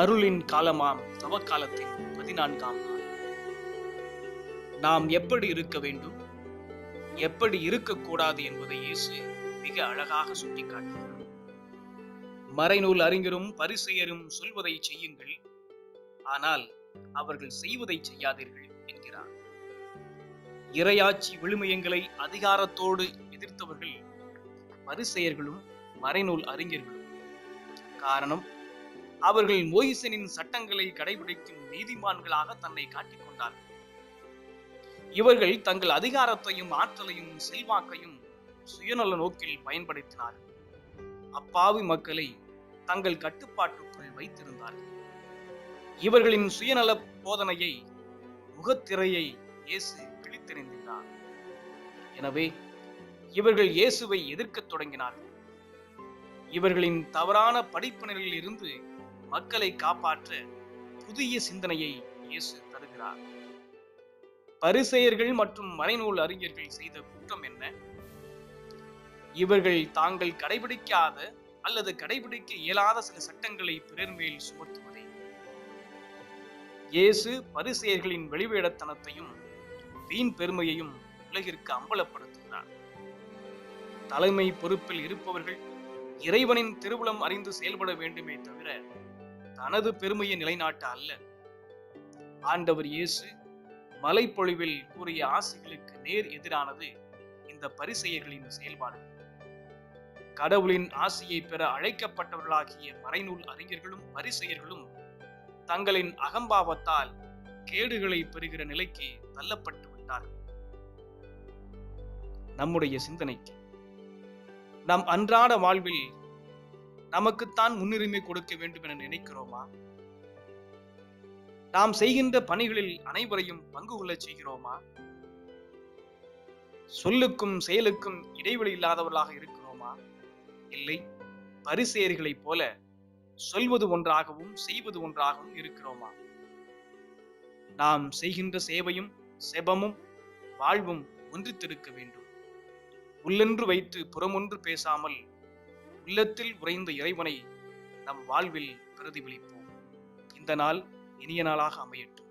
அருளின் காலமாம் தவக்காலத்தின் பதினான்காம் நாள். நாம் எப்படி இருக்க வேண்டும்? எப்படி இருக்கக்கூடாது என்பதை இயேசு மிக அழகாக சுட்டிக்காட்டுகிறார் மறைநூல் அறிஞரும் பரிசெயரும் சொல்வதை செய்யுங்கள் ஆனால் அவர்கள் செய்வதை செய்யாதீர்கள் என்கிறார். இரையாட்சி விழுமையங்களை அதிகாரத்தோடு எதிர்த்தவர்கள் பரிசெயர்களும் மறைநூல் அறிஞர்களும். காரணம் அவர்கள் மோயிசனின் சட்டங்களை கடைபிடிக்கும் நீதிமான்களாக தன்னை காட்டிக் கொண்டார்கள் இவர்கள் தங்கள் அதிகாரத்தையும் ஆற்றலையும் செல்வாக்கையும் சுயநல நோக்கில் பயன்படுத்தினார்கள் அப்பாவி மக்களை தங்கள் கட்டுப்பாட்டுக்குள் வைத்திருந்தார்கள். இவர்களின் சுயநல போதனையை முகத்திரையை இயேசு கிழித்தெறிந்தார் எனவே இவர்கள் இயேசுவை எதிர்க்கத் தொடங்கினார்கள். இவர்களின் தவறான படிப்பினரில் இருந்து மக்களை காப்பாற்ற புதிய சிந்தனையை இயேசு தருகிறார். பரிசெயர்கள் மற்றும் மறைநூல் அறிஞர்கள் செய்த குற்றம் என்ன? இவர்கள் தாங்கள் கடைபிடிக்காத அல்லது கடைபிடிக்க இயலாத சில சட்டங்களை பிறர் மேல் சுமத்துவதே. இயேசு பரிசெயர்களின் வெளிவேடத்தனத்தையும் வீண் பெருமையையும் உலகிற்கு அம்பலப்படுத்துகிறார். தலைமை பொறுப்பில் இருப்பவர்கள் இறைவனின் திருவுளம் அறிந்து செயல்பட வேண்டுமே தவிர தனது பெருமையை நிலைநாட்ட அல்ல. ஆண்டவர் இயேசு மலைப்பொழிவில் கூறிய ஆசைகளுக்கு நேர் எதிரானது இந்த பரிசெயர்களின் செயல்பாடு. கடவுளின் ஆசையை பெற அழைக்கப்பட்டவர்களாகிய மறைநூல் அறிஞர்களும் பரிசெயர்களும் தங்களின் அகம்பாவத்தால் கேடுகளை பெறுகிற நிலைக்கு தள்ளப்பட்டு விட்டார்கள் நம்முடைய சிந்தனைக்கு நம் அன்றாட வாழ்வில் நமக்குத்தான் முன்னுரிமை கொடுக்க வேண்டும் என நினைக்கிறோமா? நாம் செய்கின்ற பணிகளில் அனைவரையும் பங்கு கொள்ளச் செய்கிறோமா? சொல்லுக்கும் செயலுக்கும் இடைவெளி இல்லாதவர்களாக இருக்கிறோமா? இல்லை பரிசெயர்களைப் போல சொல்வது ஒன்றாகவும் செய்வது ஒன்றாகவும் இருக்கிறோமா? நாம் செய்கின்ற சேவையும் செபமும் வாழ்வும் ஒன்றித்திருக்க வேண்டும். உள்ளென்று வைத்து புறமொன்று பேசாமல் உள்ளத்தில் உறைந்த இறைவனை நம் வாழ்வில் பிரதிபலிப்போம். இந்த நாள் இனிய நாளாக அமையட்டும்.